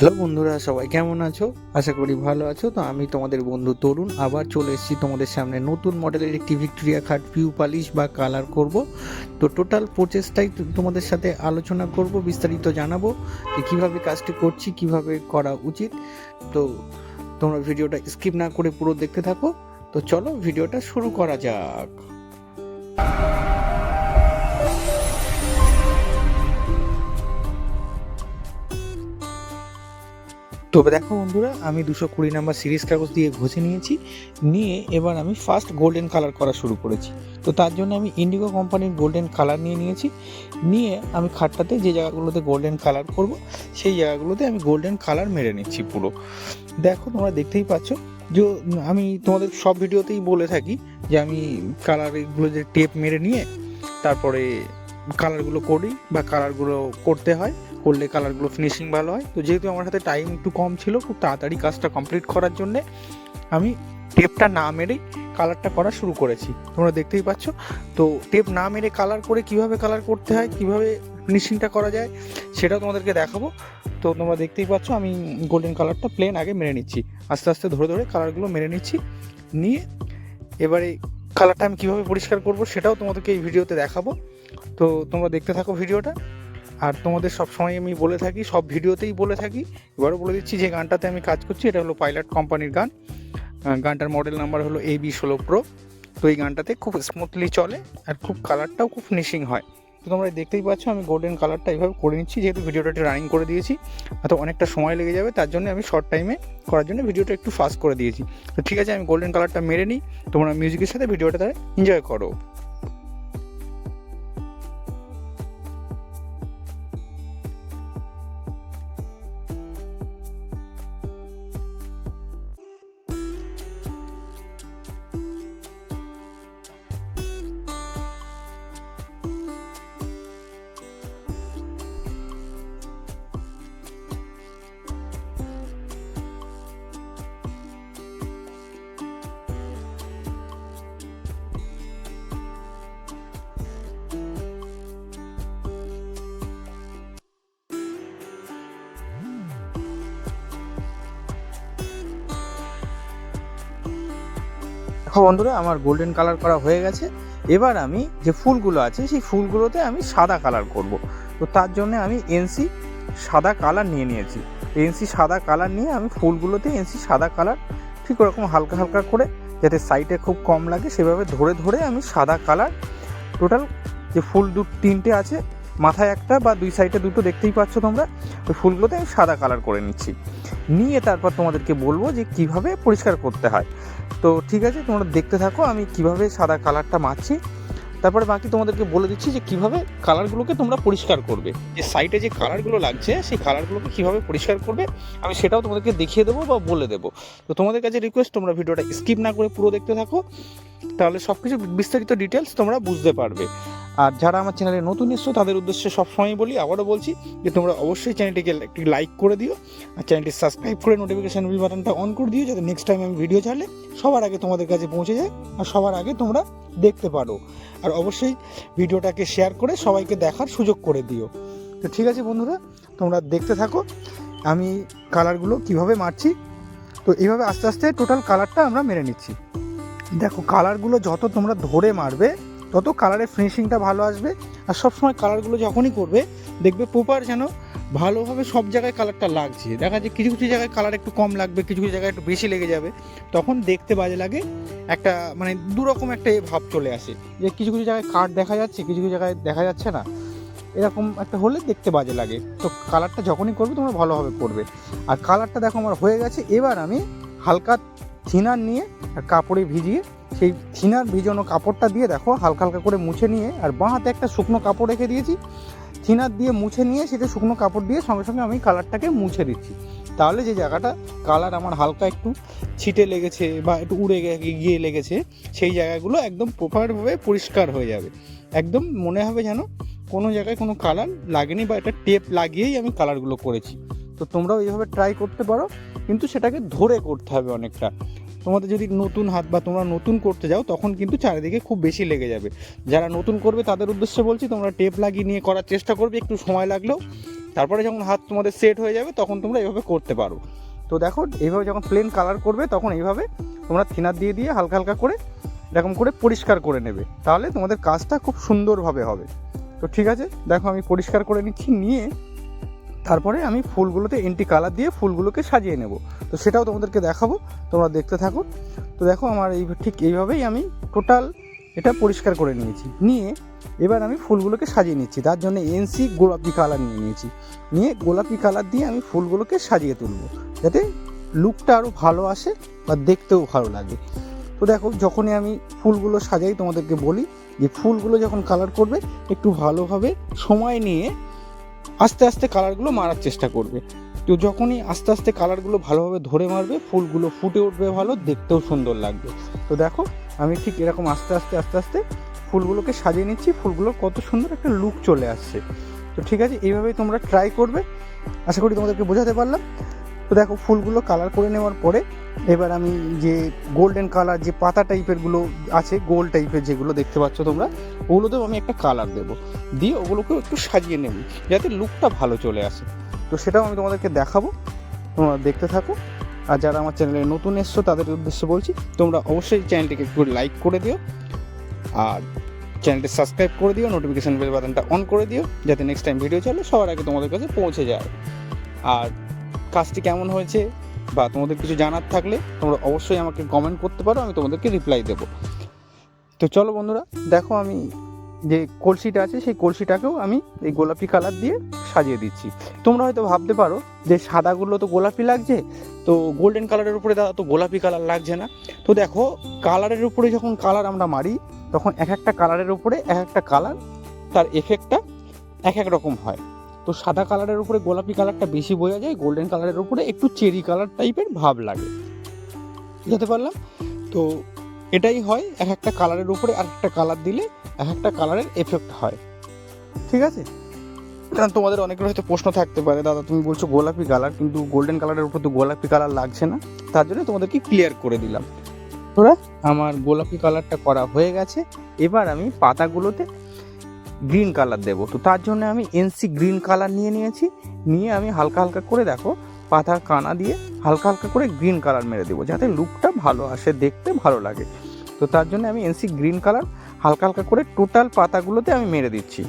Hello বন্ধুরা, সবাই কেমন আছো? আশা করি ভালো আছো। তো আমি তোমাদের বন্ধু তরুণ, আবার চলে এসেছি তোমাদের সামনে নতুন মডেলের একটি ভিক্টোরিয়া খাট পিউ পালিশ বা কালার করব। তো টোটাল প্রচেষ্টাই তোমাদের সাথে আলোচনা করব, বিস্তারিত জানাব যে কীভাবে কাজটি করছি, কীভাবে করা উচিত। তো তোমরা ভিডিওটা স্কিপ না করে পুরো দেখতে থাকো। তো চলো ভিডিওটা শুরু করা যাক। তবে দেখো বন্ধুরা, আমি দুশো কুড়ি নাম্বার সিরিজ কাগজ দিয়ে ঘষে নিয়েছি, নিয়ে এবার আমি ফার্স্ট গোল্ডেন কালার করা শুরু করেছি। তো তার জন্য আমি ইন্ডিগো কোম্পানির গোল্ডেন কালার নিয়ে নিয়েছি। নিয়ে আমি খাটটাতে যে জায়গাগুলোতে গোল্ডেন কালার করব, সেই জায়গাগুলোতে আমি গোল্ডেন কালার মেরে নিচ্ছি পুরো। দেখো, তোমরা দেখতেই পাচ্ছ যে আমি তোমাদের সব ভিডিওতেই বলে থাকি যে আমি কালারগুলো যে টেপ মেরে নিয়ে তারপরে কালারগুলো করি বা কালারগুলো করতে হয়। করলে কালারগুলো ফিনিশিং ভালো হয়। তো যেহেতু আমার হাতে টাইম একটু কম ছিল, খুব তাড়াতাড়ি কাজটা কমপ্লিট করার জন্যে আমি টেপটা না মেরেই কালারটা করা শুরু করেছি। তোমরা দেখতেই পাচ্ছ। তো টেপ না মেরে কালার করে কীভাবে কালার করতে হয়, কীভাবে ফিনিশিংটা করা যায় সেটাও তোমাদেরকে দেখাবো। তো তোমরা দেখতেই পাচ্ছ, আমি গোল্ডেন কালারটা প্লেন আগে মেরে নিচ্ছি। আস্তে আস্তে ধরে ধরে কালারগুলো মেরে নিচ্ছি। নিয়ে এবারে কালারটা আমি কীভাবে পরিষ্কার করব সেটাও তোমাদেরকে এই ভিডিওতে দেখাবো। তো তোমরা দেখতে থাকো ভিডিওটা আর তোমাদের সব সময় আমি বলে থাকি, সব ভিডিওতেই বলে থাকি। এবারও বলে দিচ্ছি যে গানটাতে আমি কাজ করছি, এটা হলো পাইলট কোম্পানির গান। গানটার মডেল নাম্বার হলো এ বি ষোলো প্রো তো এই গানটাতে খুব স্মুথলি চলে আর খুব কালারটাও খুব ফিনিশিং হয়। তো তোমরা দেখতেই পাচ্ছ, আমি গোল্ডেন কালারটা এইভাবে করে নিচ্ছি, যেহেতু ভিডিওটা একটু রানিং করে দিয়েছি। তো অনেকটা সময় লেগে যাবে, তার জন্য আমি শর্ট টাইমে করার জন্য ভিডিওটা একটু ফাস্ট করে দিয়েছি। তো ঠিক আছে, আমি গোল্ডেন কালারটা মেরে নিই। তোমরা মিউজিকের সাথে ভিডিওটা তারা এনজয় করো। দেখো বন্ধুরা, আমার গোল্ডেন কালার করা হয়ে গেছে। এবার আমি যে ফুলগুলো আছে, সেই ফুলগুলোতে আমি সাদা কালার করব। তো তার জন্য আমি এনসি সাদা কালার নিয়ে নিয়েছি। এনসি সাদা কালার নিয়ে আমি ফুলগুলোতে এনসি সাদা কালার ঠিক ওরকম হালকা হালকা করে, যাতে সাইডে খুব কম লাগে, সেভাবে ধরে ধরে আমি সাদা কালার টোটাল যে ফুল দু, তিনটে আছে মাথায় একটা বা দুই সাইডে দুটো দেখতেই পাচ্ছ তোমরা। ওই ফুলগুলোতে আমি সাদা কালার করে নিচ্ছি। নিয়ে তারপর তোমাদেরকে বলব যে কীভাবে পরিষ্কার করতে হয়। তো ঠিক আছে, তোমরা দেখতে থাকো, আমি কীভাবে সাদা কালারটা মাছি তারপরে বাকি তোমাদেরকে বলে দিচ্ছি যে কীভাবে কালারগুলোকে তোমরা পরিষ্কার করবে। যে সাইডে যে কালারগুলো লাগছে, সেই কালারগুলোকে কীভাবে পরিষ্কার করবে, আমি সেটাও তোমাদেরকে দেখিয়ে দেবো বা বলে দেবো। তো তোমাদের কাছে রিকোয়েস্ট তোমরা ভিডিওটা স্কিপ না করে পুরো দেখতে থাকো। তাহলে সব কিছু বিস্তারিত ডিটেলস তোমরা বুঝতে পারবে। আর যারা আমার চ্যানেলে নতুন এসছো, তাদের উদ্দেশ্যে সবসময় বলি, আবারও বলছি যে তোমরা অবশ্যই চ্যানেলটিকে একটি লাইক করে দিও আর চ্যানেলটি সাবস্ক্রাইব করে নোটিফিকেশান বিল বাটনটা অন করে দিও যাতে নেক্সট টাইম আমি ভিডিও ছাড়লে সবার আগে তোমাদের কাছে পৌঁছে যায় আর সবার আগে তোমরা দেখতে পারো। আর অবশ্যই ভিডিওটাকে শেয়ার করে সবাইকে দেখার সুযোগ করে দিও। তো ঠিক আছে বন্ধুরা, তোমরা দেখতে থাকো, আমি কালারগুলো কীভাবে মারছি। তো এইভাবে আস্তে আস্তে টোটাল কালারটা আমরা মেরে নিচ্ছি। দেখো কালারগুলো যত তোমরা ধরে মারবে তত কালারের ফিনিশিংটা ভালো আসবে। আর সবসময় কালারগুলো যখনই করবে, দেখবে প্রপার যেন ভালোভাবে সব জায়গায় কালারটা লাগছে। দেখা যায় কিছু কিছু জায়গায় কালার একটু কম লাগবে, কিছু কিছু জায়গায় একটু বেশি লেগে যাবে। তখন দেখতে বাজে লাগে একটা মানে দুরকম একটা ভাব চলে আসে। যে কিছু কিছু জায়গায় কাঠ দেখা যাচ্ছে, কিছু কিছু জায়গায় দেখা যাচ্ছে না। এরকম একটা হলে দেখতে বাজে লাগে। তো কালারটা যখনই করবে, তোমরা ভালোভাবে করবে। আর কালারটা দেখো আমার হয়ে গেছে। এবার আমি হালকা থিনার নিয়ে আর কাপড়ে ভিজিয়ে সেই থিনার ভিজানো কাপড়টা দিয়ে দেখো, হালকা হালকা করে মুছে নিয়ে, আর বাঁ হাতে একটা শুকনো কাপড় রেখে দিয়েছি। থিনার দিয়ে মুছে নিয়ে সেটা শুকনো কাপড় দিয়ে সঙ্গে সঙ্গে আমি কালারটাকে মুছে দিচ্ছি। তাহলে যে জায়গাটা কালার আমার হালকা একটু ছিটে লেগেছে বা একটু উড়ে গিয়ে লেগেছে, সেই জায়গাগুলো একদম প্রপারভাবে পরিষ্কার হয়ে যাবে। একদম মনে হবে যেন কোনো জায়গায় কোনো কালার লাগেনি বা একটা টেপ লাগিয়েই আমি কালারগুলো করেছি। তো তোমরাও এইভাবে ট্রাই করতে পারো, কিন্তু সেটাকে ধরে করতে হবে অনেকটা। তোমাদের যদি নতুন হাত বা তোমরা নতুন করতে যাও, তখন কিন্তু চারিদিকে খুব বেশি লেগে যাবে। যারা নতুন করবে, তাদের উদ্দেশ্যে বলছি, তোমরা টেপ লাগিয়ে নিয়ে করার চেষ্টা করবে, একটু সময় লাগলেও। তারপরে যখন হাত তোমাদের সেট হয়ে যাবে, তখন তোমরা এভাবে করতে পারো। তো দেখো, এইভাবে যখন প্লেন কালার করবে, তখন এইভাবে তোমরা থিনার দিয়ে দিয়ে হালকা হালকা করে, এরকম করে পরিষ্কার করে নেবে। তাহলে তোমাদের কাজটা খুব সুন্দরভাবে হবে। তো ঠিক আছে, দেখো আমি পরিষ্কার করে নিচ্ছি, নিয়ে তারপরে আমি ফুলগুলোতে এন্টি কালার দিয়ে ফুলগুলোকে সাজিয়ে নেব। তো সেটাও তোমাদেরকে দেখাবো, তোমরা দেখতে থাকো। তো দেখো আমার এই ঠিক এইভাবেই আমি টোটাল এটা পরিষ্কার করে নিয়েছি। নিয়ে এবার আমি ফুলগুলোকে সাজিয়ে নিচ্ছি। তার জন্য এনসি গোলাপি কালার নিয়ে নিয়েছি। নিয়ে গোলাপি কালার দিয়ে আমি ফুলগুলোকে সাজিয়ে তুলবো। যাতে লুকটা আরও ভালো আসে বা দেখতেও ভালো লাগে। তো দেখো, যখনই আমি ফুলগুলো সাজাই, তোমাদেরকে বলি যে ফুলগুলো যখন কালার করবে, একটু ভালোভাবে সময় নিয়ে আস্তে আস্তে কালারগুলো মারার চেষ্টা করবে। তো যখনই আস্তে আস্তে কালারগুলো ভালোভাবে ধরে মারবে, ফুলগুলো ফুটে উঠবে ভালো, দেখতেও সুন্দর লাগবে। তো দেখো, আমি ঠিক এরকম আস্তে আস্তে আস্তে আস্তে ফুলগুলোকে সাজিয়ে নিচ্ছি, ফুলগুলোর কত সুন্দর একটা লুক চলে আসছে। তো ঠিক আছে, এইভাবেই তোমরা ট্রাই করবে। আশা করি তোমাদেরকে বোঝাতে পারলাম। তো দেখো, ফুলগুলো কালার করে নেওয়ার পরে এবার আমি যে গোল্ডেন কালার যে পাতা টাইপেরগুলো আছে গোল টাইপের যেগুলো দেখতে পাচ্ছ তোমরা, ওগুলোতেও আমি একটা কালার দেবো। দিয়ে ওগুলোকেও একটু সাজিয়ে নেব, যাতে লুকটা ভালো চলে আসে। তো সেটাও আমি তোমাদেরকে দেখাবো, তোমরা দেখতে থাকো। আর যারা আমার চ্যানেলে নতুন এসছো, তাদের উদ্দেশ্যে বলছি, তোমরা অবশ্যই চ্যানেলটিকে একটু লাইক করে দিও। আর চ্যানেলটি সাবস্ক্রাইব করে দিও নোটিফিকেশান বেল বাটনটা অন করে দিও, যাতে নেক্সট টাইম ভিডিও চলে সবার আগে তোমাদের কাছে পৌঁছে যায়। আর কাজটি কেমন হয়েছে বা তোমাদের কিছু জানার থাকলে তোমরা অবশ্যই আমাকে কমেন্ট করতে পারো, আমি তোমাদেরকে রিপ্লাই দেবো। তো চলো বন্ধুরা, দেখো আমি যে কলসিটা আছে, সেই কলসিটাকেও আমি এই গোলাপি কালার দিয়ে সাজিয়ে দিচ্ছি। তোমরা হয়তো ভাবতে পারো যে সাদাগুলো তো গোলাপি লাগছে, তো গোল্ডেন কালারের উপরে দাদা তো গোলাপি কালার লাগছে না। তো দেখো কালারের উপরে যখন কালার আমরা মারি, তখন এক একটা কালারের উপরে এক একটা কালার তার এফেক্টটা এক এক রকম হয়। তো সাদা কালারের উপরে গোলাপি কালারটা বেশি বোঝা যায়, গোল্ডেন কালারের উপরে একটু চেরি কালার টাইপের ভাব লাগে। বুঝতে পারলাম? তো এটাই হয়, এক একটা কালারের উপরে আর একটা কালার দিলে এক একটা কালারের এফেক্ট হয়। ঠিক আছে? কারণ তোমাদের অনেকের হয়তো প্রশ্ন থাকতে পারে, দাদা, তুমি বলছো গোলাপি কালার, কিন্তু গোল্ডেন কালারের উপর তো গোলাপি কালার লাগছে না। তার জন্য তোমাদেরকে ক্লিয়ার করে দিলাম। তোরা আমার গোলাপি কালারটা করা হয়ে গেছে। এবার আমি পাতাগুলোতে গ্রিন কালার দেবো। তো তার জন্য আমি এনসি গ্রিন কালার নিয়ে নিয়েছি। নিয়ে আমি হালকা হালকা করে দেখো, পাতার কানা দিয়ে হালকা হালকা করে গ্রিন কালার মেরে দেবো, যাতে লুকটা ভালো আসে, দেখতে ভালো লাগে। তো তার জন্য আমি এনসি গ্রিন কালার হালকা হালকা করে টোটাল পাতাগুলোতে আমি মেরে দিচ্ছি।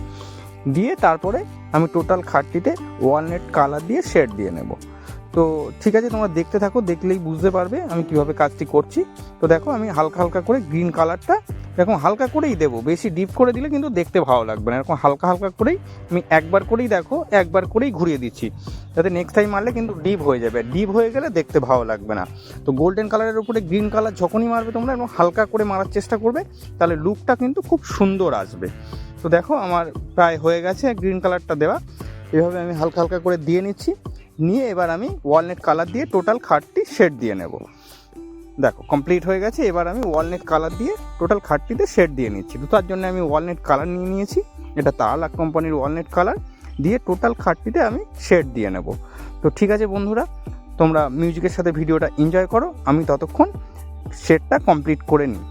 দিয়ে তারপরে আমি টোটাল খাটটিতে ওয়ালনেট কালার দিয়ে শেড দিয়ে নেব। তো ঠিক আছে, তোমরা দেখতে থাকো, দেখলেই বুঝতে পারবে আমি কীভাবে কাজটি করছি। তো দেখো, আমি হালকা হালকা করে গ্রিন কালারটা এরকম হালকা করেই দেবো। বেশি ডিপ করে দিলে কিন্তু দেখতে ভালো লাগবে না। এরকম হালকা হালকা করেই আমি একবার করেই দেখো, একবার করেই ঘুরিয়ে দিচ্ছি। যাতে নেক্সট টাইম মারলে কিন্তু ডিপ হয়ে যাবে। ডিপ হয়ে গেলে দেখতে ভালো লাগবে না। তো গোল্ডেন কালারের উপরে গ্রিন কালার যখনই মারবে তোমরা এবং হালকা করে মারার চেষ্টা করবে, তাহলে লুকটা কিন্তু খুব সুন্দর আসবে। তো দেখো, আমার প্রায় হয়ে গেছে গ্রিন কালারটা দেওয়া। এভাবে আমি হালকা হালকা করে দিয়ে নিচ্ছি। নিয়ে এবার আমি ওয়ালনেট কালার দিয়ে টোটাল খাটটি শেড দিয়ে নেব। দেখো কমপ্লিট হয়ে গেছে, এবার আমি ওয়ালনেট কালার দিয়ে টোটাল খাটটিতে শেড দিয়ে নিচ্ছি। তো তার জন্য আমি ওয়ালনেট কালার নিয়ে নিয়েছি, এটা তালাক কোম্পানির ওয়ালনেট কালার দিয়ে টোটাল খাটটিতে আমি শেড দিয়ে নেব। তো ঠিক আছে বন্ধুরা, তোমরা মিউজিকের সাথে ভিডিওটা এনজয় করো, আমি ততক্ষণ শেডটা কমপ্লিট করে নিই।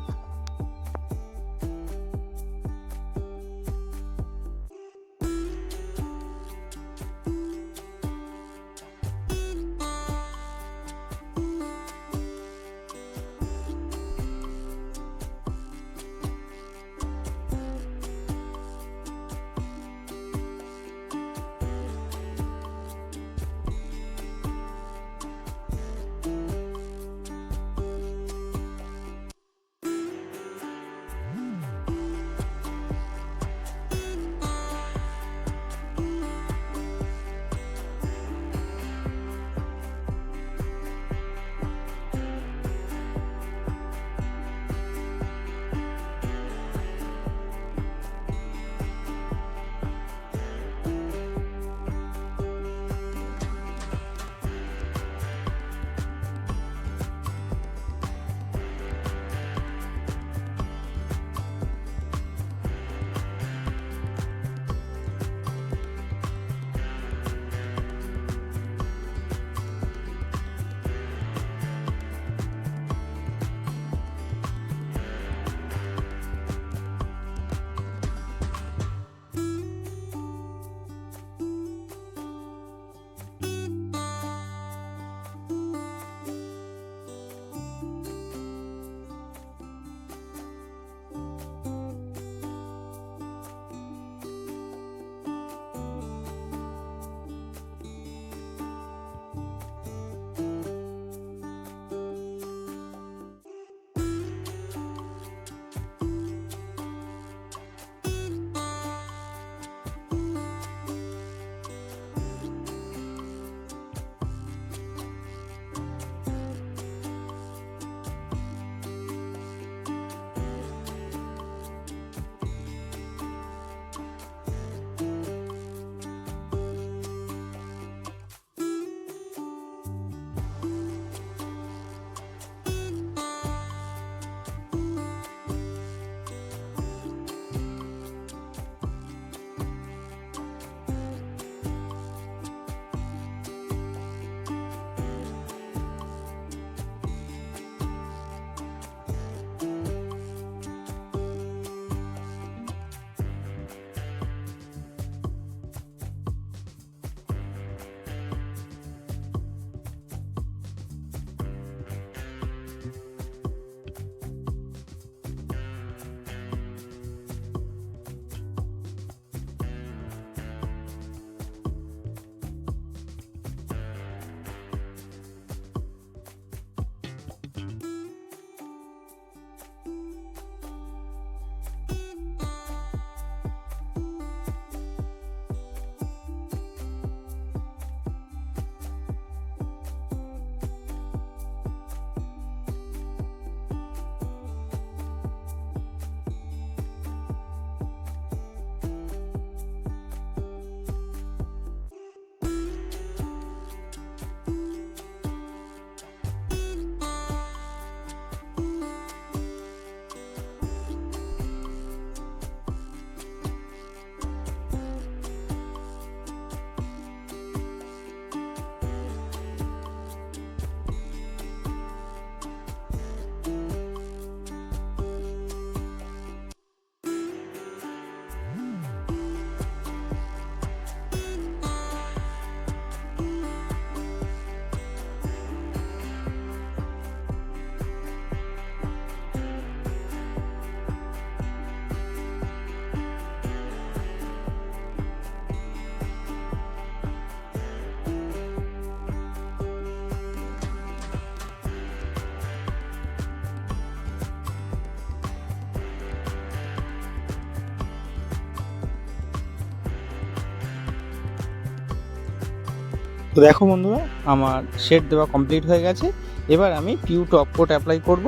তো দেখো বন্ধুরা, আমার শেড দেওয়া কমপ্লিট হয়ে গেছে। এবার আমি পিউ টপ কোট অ্যাপ্লাই করব।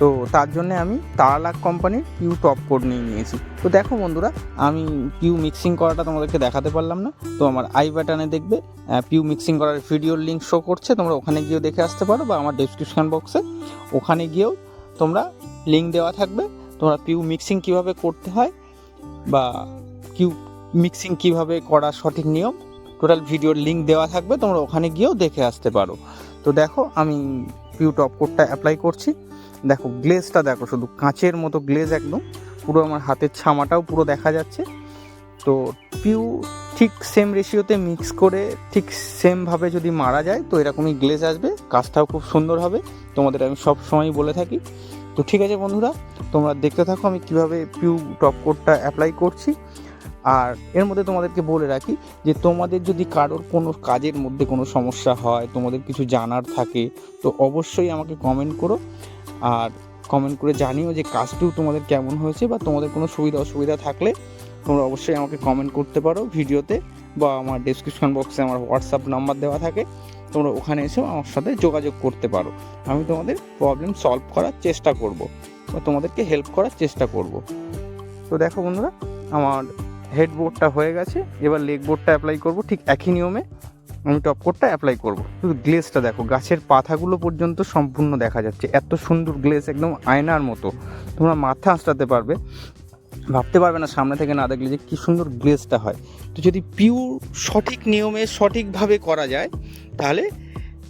তো তার জন্য আমি তারালাক কোম্পানির পিউ টপ কোট নিয়ে নিয়েছি। তো দেখো বন্ধুরা, আমি পিউ মিক্সিং করাটা তোমাদেরকে দেখাতে পারলাম না। তো আমার আই বাটনে দেখবে পিউ মিক্সিং করার ভিডিওর লিঙ্ক শো করছে। তোমরা ওখানে গিয়েও দেখে আসতে পারো বা আমার ডেসক্রিপশন বক্সে ওখানে গিয়েও তোমরা লিঙ্ক দেওয়া থাকবে। তোমরা পিউ মিক্সিং কীভাবে করতে হয় বা কিউ মিক্সিং কীভাবে করা সঠিক নিয়ম। টোটাল ভিডিওর লিঙ্ক দেওয়া থাকবে, তোমরা ওখানে গিয়েও দেখে আসতে পারো। তো দেখো, আমি পিউ টপ কোটটা অ্যাপ্লাই করছি। দেখো গ্লেজটা দেখো, শুধু কাঁচের মতো গ্লেজ একদম। পুরো আমার হাতের ছামাটাও পুরো দেখা যাচ্ছে। তো পিউ ঠিক সেম রেশিওতে মিক্স করে, ঠিক সেমভাবে যদি মারা যায়, তো এরকমই গ্লেজ আসবে। কাজটাও খুব সুন্দর হবে। তোমাদের আমি সব সময় বলে থাকি। তো ঠিক আছে বন্ধুরা, তোমরা দেখতে থাকো আমি কীভাবে পিউ টপ কোটটা অ্যাপ্লাই করছি। আর এর মধ্যে তোমাদেরকে বলে রাখি যে তোমাদের যদি কারোর কোনো কাজের মধ্যে কোনো সমস্যা হয়, তোমাদের কিছু জানার থাকে, তো অবশ্যই আমাকে কমেন্ট করো। আর কমেন্ট করে জানিও যে কাজটিও তোমাদের কেমন হয়েছে বা তোমাদের কোনো সুবিধা অসুবিধা থাকলে তোমরা অবশ্যই আমাকে কমেন্ট করতে পারো ভিডিওতে বা আমার ডেসক্রিপশন বক্সে আমার হোয়াটসঅ্যাপ নাম্বার দেওয়া থাকে। তোমরা ওখানে এসেও আমার সাথে যোগাযোগ করতে পারো। আমি তোমাদের প্রবলেম সলভ করার চেষ্টা করব বা তোমাদেরকে হেল্প করার চেষ্টা করব। তো দেখো বন্ধুরা, আমার হেডবোর্ডটা হয়ে গেছে, এবার লেগ বোর্ডটা অ্যাপ্লাই করব, ঠিক একই নিয়মে আমি টপ কোটটা অ্যাপ্লাই করব। শুধু গ্লেসটা দেখো, গাছের পাতাগুলো পর্যন্ত সম্পূর্ণ দেখা যাচ্ছে। এত সুন্দর গ্লেস একদম আয়নার মতো। তোমরা মাথা আঁচড়াতে পারবে। ভাবতে পারবে না সামনে থেকে না দেখলে যে কী সুন্দর গ্লেসটা হয়। তো যদি পিওর সঠিক নিয়মে সঠিকভাবে করা যায়, তাহলে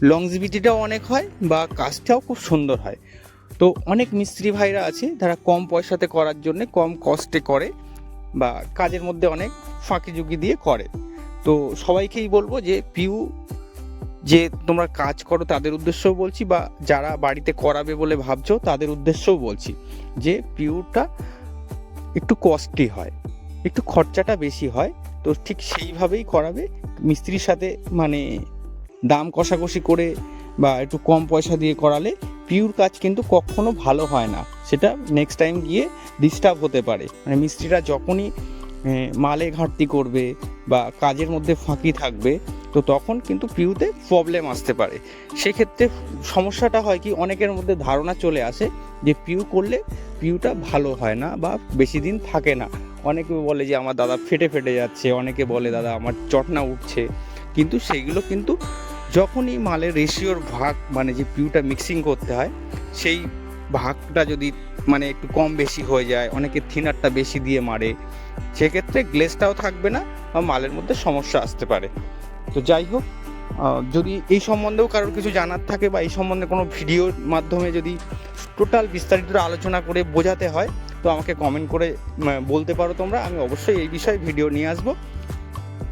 লংজিভিটিটাও অনেক হয় বা কাজটাও খুব সুন্দর হয়। তো অনেক মিস্ত্রি ভাইরা আছে, তারা কম পয়সাতে করার জন্য কম কস্টে করে। বা কাজের মধ্যে অনেক ফাঁকি ঝুঁকি দিয়ে করে। তো সবাইকেই বলব যে, পিউ, যে তোমরা কাজ করো তাদের উদ্দেশ্যও বলছি বা যারা বাড়িতে করাবে বলে ভাবছ তাদের উদ্দেশ্যও বলছি যে, পিউটা একটু কস্টলি হয়, একটু খরচাটা বেশি হয়। তো ঠিক সেইভাবেই করাবে। মিস্ত্রির সাথে মানে দাম কষাকষি করে বা একটু কম পয়সা দিয়ে করালে পিউর কাজ কিন্তু কখনো ভালো হয় না। সেটা নেক্সট টাইম গিয়ে ডিস্টার্ব হতে পারে। মানে মিস্ত্রিরা যখনই মালে ঘাটতি করবে বা কাজের মধ্যে ফাঁকি থাকবে, তো তখন কিন্তু পিউতে প্রবলেম আসতে পারে। সেক্ষেত্রে সমস্যাটা হয় কি, অনেকের মধ্যে ধারণা চলে আসে যে পিউ করলে পিউটা ভালো হয় না বা বেশি দিন থাকে না। অনেকে বলে যে, আমার দাদা ফেটে ফেটে যাচ্ছে। অনেকে বলে, দাদা, আমার চটনা উঠছে। কিন্তু সেইগুলো কিন্তু যখনই মালের রেশিওর ভাগ মানে যে পিউটা মিক্সিং করতে হয়, সেই ভাগটা যদি মানে একটু কম বেশি হয়ে যায়, অনেকে থিনারটা বেশি দিয়ে মারে, সেক্ষেত্রে গ্লেসটাও থাকবে না বা মালের মধ্যে সমস্যা আসতে পারে। তো যাই হোক যদি এই সম্বন্ধেও কারোর কিছু জানার থাকে বা এই সম্বন্ধে কোনো ভিডিওর মাধ্যমে যদি টোটাল বিস্তারিত আলোচনা করে বোঝাতে হয়, তো আমাকে কমেন্ট করে বলতে পারো তোমরা। আমি অবশ্যই এই বিষয়ে ভিডিও নিয়ে আসব।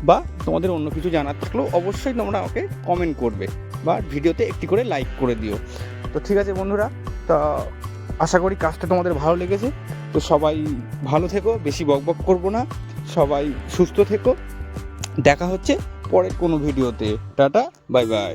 বা তোমাদের অন্য কিছু জানার থাকলেও অবশ্যই তোমরা আমাকে কমেন্ট করবে বা ভিডিওতে একটি করে লাইক করে দিও। তো ঠিক আছে বন্ধুরা, তা আশা করি কাজটা তোমাদের ভালো লেগেছে। তো সবাই ভালো থেকো, বেশি বক বক করব না। সবাই সুস্থ থেকো। দেখা হচ্ছে পরের কোনো ভিডিওতে। Tata bye bye